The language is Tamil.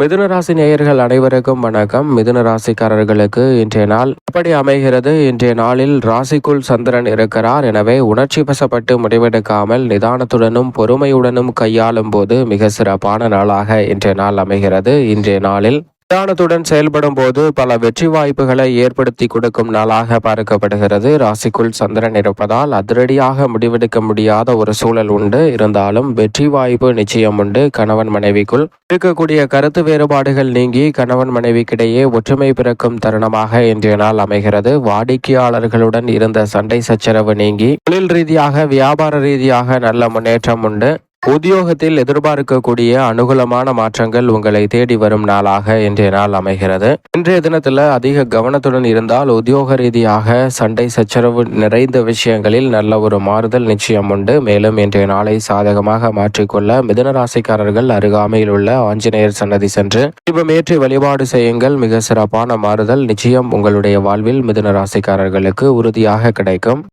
மிதுன ராசி நேயர்கள் அனைவருக்கும் வணக்கம். மிதுன ராசிக்காரர்களுக்கு இன்றைய நாள் எப்படி அமைகிறது? இன்றைய நாளில் ராசிக்குள் சந்திரன் இருக்கிறார். எனவே உணர்ச்சி வசப்பட்டு முடிவெடுக்காமல் நிதானத்துடனும் பொறுமையுடனும் கையாளும் போது மிக சிறப்பான நாளாக இன்றைய நாள் அமைகிறது. இன்றைய நாளில் நிதானத்துடன் செயல்படும் போது பல வெற்றி வாய்ப்புகளை ஏற்படுத்தி கொடுக்கும் நாளாக பார்க்கப்படுகிறது. ராசிக்குள் சந்திரன் இருப்பதால் அதிரடியாக முடிவெடுக்க முடியாத ஒரு சூழல் உண்டு. இருந்தாலும் வெற்றி வாய்ப்பு நிச்சயம் உண்டு. கணவன் மனைவிக்குள் இருக்கக்கூடிய கருத்து வேறுபாடுகள் நீங்கி கணவன் மனைவிக்கிடையே ஒற்றுமை பிறக்கும் தருணமாக இன்றைய நாள் அமைகிறது. வாடிக்கையாளர்களுடன் இருந்த சண்டை சச்சரவு நீங்கி தொழில் ரீதியாக வியாபார ரீதியாக நல்ல முன்னேற்றம் உண்டு. உத்தியோகத்தில் எதிர்பார்க்கக்கூடிய அனுகூலமான மாற்றங்கள் உங்களை தேடி வரும் நாளாக இன்றைய நாள் அமைகிறது. இன்றைய தினத்தில் அதிக கவனத்துடன் இருந்தால் உத்தியோக ரீதியாக சண்டை சச்சரவு நிறைந்த விஷயங்களில் நல்ல ஒரு மாறுதல் நிச்சயம் உண்டு. மேலும் இன்றைய நாளை சாதகமாக மாற்றிக்கொள்ள மிதன ராசிக்காரர்கள் அருகாமையில் உள்ள ஆஞ்சநேயர் சன்னதி சென்று தீபமேற்றி வழிபாடு செய்யுங்கள். மிக சிறப்பான மாறுதல் நிச்சயம் உங்களுடைய வாழ்வில் மிதுன ராசிக்காரர்களுக்கு உறுதியாக கிடைக்கும்.